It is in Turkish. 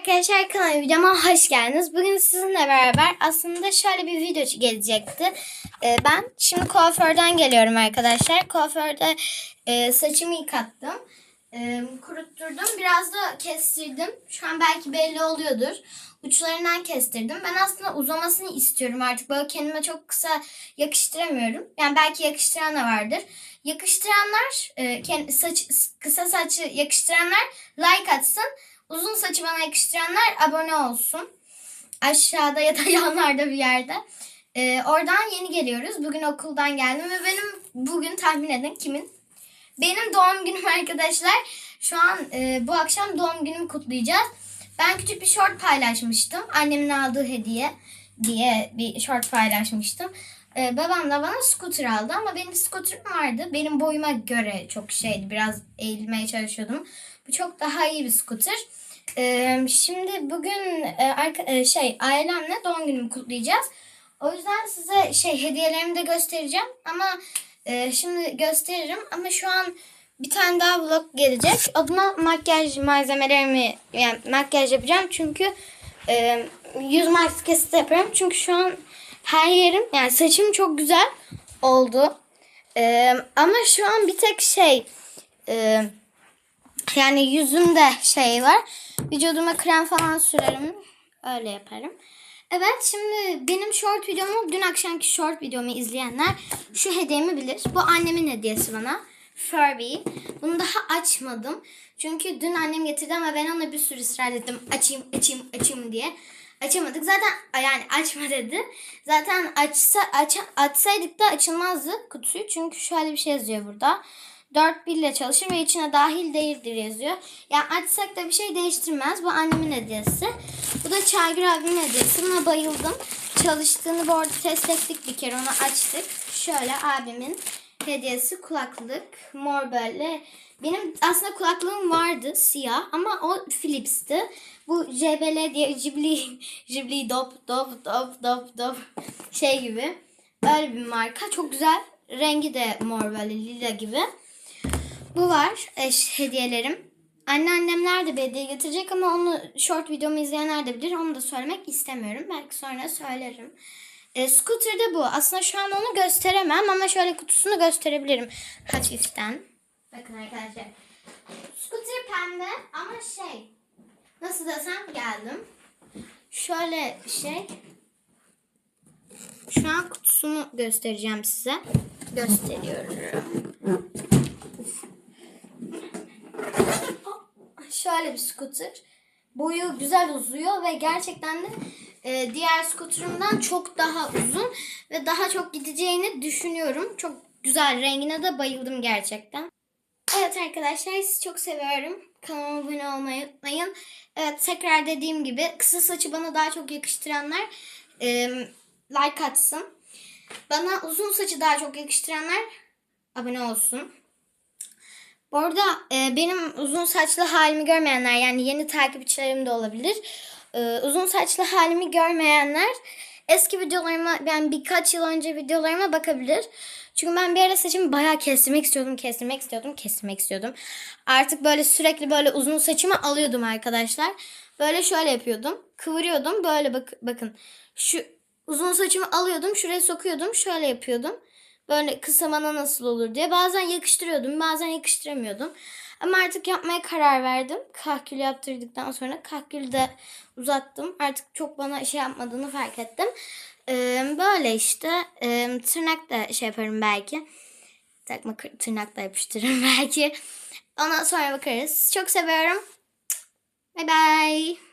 Arkadaşlar kanalıma videoma hoş geldiniz. Bugün sizinle beraber aslında şöyle bir video gelecekti. Ee, ben şimdi kuaförden geliyorum arkadaşlar. Kuaförde e, saçımı yıkattım. E, kurutturdum. Biraz da kestirdim. Şu an belki belli oluyordur. Uçlarından kestirdim. Ben aslında uzamasını istiyorum artık. Böyle kendime çok kısa yakıştıramıyorum. Yani belki yakıştıran da vardır. Yakıştıranlar, e, saç, kısa saçı yakıştıranlar like atsın. Uzun saçı bana yakıştıranlar abone olsun. Aşağıda ya da yanlarda bir yerde. Ee, oradan yeni geliyoruz. Bugün okuldan geldim ve benim bugün tahmin edin kimin? Benim doğum günüm arkadaşlar. Şu an e, bu akşam doğum günümü kutlayacağız. Ben küçük bir short paylaşmıştım. Annemin aldığı hediye diye bir short paylaşmıştım. Ee, babam da bana scooter aldı ama benim scooter'ım vardı. Benim boyuma göre çok şeydi. Biraz eğilmeye çalışıyordum. Bu çok daha iyi bir scooter. Ee, şimdi bugün e, arka- e, şey ailemle doğum günümü kutlayacağız. O yüzden size şey hediyelerimi de göstereceğim ama e, şimdi gösteririm ama şu an bir tane daha vlog gelecek. Adıma makyaj malzemelerimi yani makyaj yapacağım çünkü e, yüz maskesi de yapıyorum çünkü şu an her yerim yani saçım çok güzel oldu. E, ama şu an bir tek şey e, yani yüzümde şey var. Vücuduma krem falan sürerim. Öyle yaparım. Evet şimdi benim short videomu dün akşamki short videomu izleyenler şu hediyemi bilir. Bu annemin hediyesi bana. Furby. Bunu daha açmadım. Çünkü dün annem getirdi ama ben ona bir sürü ısrar ettim. Açayım, açayım, açayım diye. Açamadık. Zaten yani açma dedi. Zaten açsa, aç, açsaydık da açılmazdı kutuyu. Çünkü şöyle bir şey yazıyor burada. 4 ile çalışır ve içine dahil değildir yazıyor. Yani açsak da bir şey değiştirmez. Bu annemin hediyesi. Bu da Çaygır abimin hediyesi. Buna bayıldım. Çalıştığını bu arada test ettik bir kere. Onu açtık. Şöyle abimin hediyesi kulaklık. Mor böyle. Benim aslında kulaklığım vardı siyah ama o Philips'ti. Bu JBL diye Ghibli, Ghibli dop dop dop dop dop şey gibi. Öyle bir marka. Çok güzel. Rengi de mor böyle lila gibi. Bu var eş hediyelerim. Anneannemler de bir hediye getirecek ama onu short videomu izleyenler de bilir. Onu da söylemek istemiyorum. Belki sonra söylerim. E, scooter de bu. Aslında şu an onu gösteremem ama şöyle kutusunu gösterebilirim hafiften. Bakın arkadaşlar. Scooter pembe ama şey nasıl desem geldim. Şöyle şey. Şu an kutusunu göstereceğim size. Gösteriyorum. Şöyle bir scooter. Boyu güzel uzuyor ve gerçekten de e, diğer scooter'ımdan çok daha uzun ve daha çok gideceğini düşünüyorum. Çok güzel. Rengine de bayıldım gerçekten. Evet arkadaşlar sizi çok seviyorum. Kanalıma abone olmayı unutmayın. Evet tekrar dediğim gibi kısa saçı bana daha çok yakıştıranlar e, like atsın. Bana uzun saçı daha çok yakıştıranlar abone olsun. Bu arada e, benim uzun saçlı halimi görmeyenler yani yeni takipçilerim de olabilir. E, uzun saçlı halimi görmeyenler eski videolarıma ben birkaç yıl önce videolarıma bakabilir. Çünkü ben bir ara saçımı bayağı kestirmek istiyordum, kestirmek istiyordum, kestirmek istiyordum. Artık böyle sürekli böyle uzun saçımı alıyordum arkadaşlar. Böyle şöyle yapıyordum. Kıvırıyordum. Böyle bak bakın. Şu uzun saçımı alıyordum, şuraya sokuyordum, şöyle yapıyordum. Böyle kısa nasıl olur diye. Bazen yakıştırıyordum, bazen yakıştıramıyordum. Ama artık yapmaya karar verdim. Kahkül yaptırdıktan sonra kahkülü de uzattım. Artık çok bana şey yapmadığını fark ettim. Ee, böyle işte. Ee, tırnak da şey yaparım belki. Takma tırnak da yapıştırırım belki. Ondan sonra bakarız. Çok seviyorum. Bye bye.